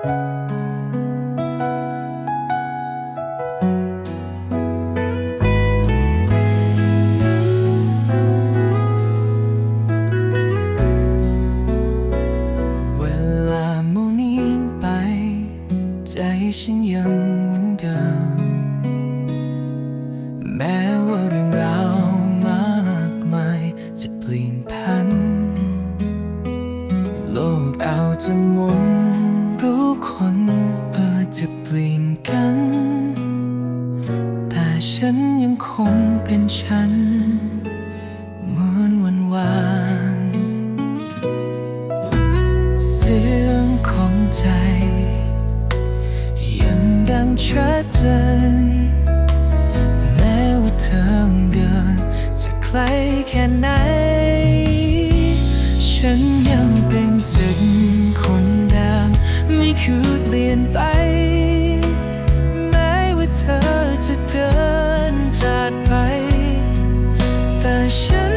เวลาโมงนี้ไป ใจฉันยังเหมือนเดิม แม้ว่าเรื่องราวมากมายจะเปลี่ยนพัน โลกเอาจะ คนอาจจะเปลี่ยนกัน แต่ฉันยังคงเป็นฉัน เหมือนวันวานเสียงของใจ ยังดังชัดเจนแม้ว่าเธอเดินจะไกลแค่ไหน should